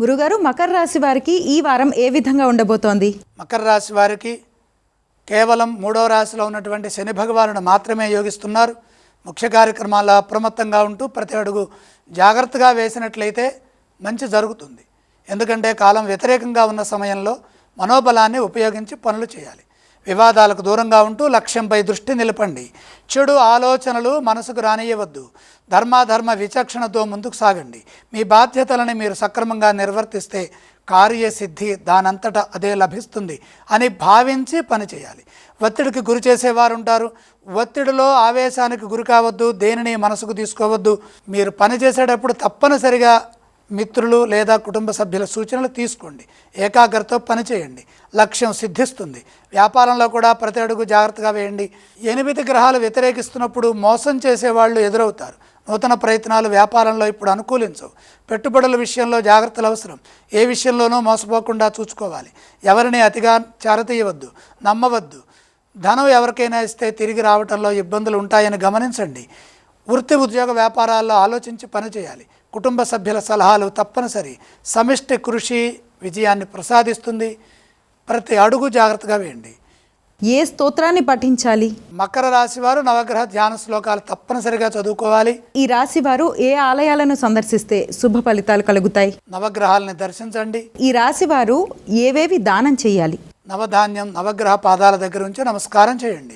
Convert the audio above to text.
గురుగారు మకర రాశి వారికి ఈ వారం ఏ విధంగా ఉండబోతోంది? మకర రాశి వారికి కేవలం మూడవ రాశిలో ఉన్నటువంటి శని భగవానుడు మాత్రమే యోగిస్తున్నారు. ముఖ్య కార్యక్రమాల అప్రమత్తంగా ఉంటూ ప్రతి అడుగు జాగ్రత్తగా వేసినట్లయితే మంచి జరుగుతుంది. ఎందుకంటే కాలం వ్యతిరేకంగా ఉన్న సమయంలో మనోబలాన్ని ఉపయోగించి పనులు చేయాలి. వివాదాలకు దూరంగా ఉంటూ లక్ష్యంపై దృష్టి నిలపండి. చెడు ఆలోచనలు మనసుకు రానియవద్దు ధర్మాధర్మ విచక్షణతో ముందుకు సాగండి. మీ బాధ్యతలని మీరు సక్రమంగా నిర్వర్తిస్తే కార్యసిద్ధి దానంతట అదే లభిస్తుంది అని భావించి పని చేయాలి. ఒత్తిడికి గురి చేసేవారు ఉంటారు. ఒత్తిడిలో ఆవేశానికి గురి కావద్దు దేనిని మనసుకు తీసుకోవద్దు. మీరు పని చేసేటప్పుడు తప్పనిసరిగా మిత్రులు లేదా కుటుంబ సభ్యుల సూచనలు తీసుకోండి. ఏకాగ్రతతో పనిచేయండి లక్ష్యం సిద్ధిస్తుంది. వ్యాపారంలో కూడా ప్రతి అడుగు జాగ్రత్తగా వేయండి. ఎనిమిది గ్రహాలు వ్యతిరేకిస్తున్నప్పుడు మోసం చేసేవాళ్ళు ఎదురవుతారు. నూతన ప్రయత్నాలు వ్యాపారంలో ఇప్పుడు అనుకూలించవు. పెట్టుబడుల విషయంలో జాగ్రత్తలు అవసరం. ఏ విషయంలోనూ మోసపోకుండా చూసుకోవాలి. ఎవరిని అతిగా చారతీయవద్దు నమ్మవద్దు. ధనం ఎవరికైనా ఇస్తే తిరిగి రావటంలో ఇబ్బందులు ఉంటాయని గమనించండి. వృత్తి ఉద్యోగ వ్యాపారాల్లో ఆలోచించి పనిచేయాలి కుటుంబ సభ్యుల సలహాలు తప్పనిసరి. సమిష్టి కృషి విజయాన్ని ప్రసాదిస్తుంది. ప్రతి అడుగు జాగ్రత్తగా వేయండి. ఏ స్తోత్రాన్ని పఠించాలి? మకర రాశి వారు నవగ్రహ ధ్యాన శ్లోకాలు తప్పనిసరిగా చదువుకోవాలి. ఈ రాశి వారు ఏ ఆలయాలను సందర్శిస్తే శుభ ఫలితాలు కలుగుతాయి? నవగ్రహాలని దర్శించండి. ఈ రాశి వారు ఏవేవి దానం చేయాలి? నవధాన్యం నవగ్రహ పాదాల దగ్గర ఉంచి నమస్కారం చేయండి.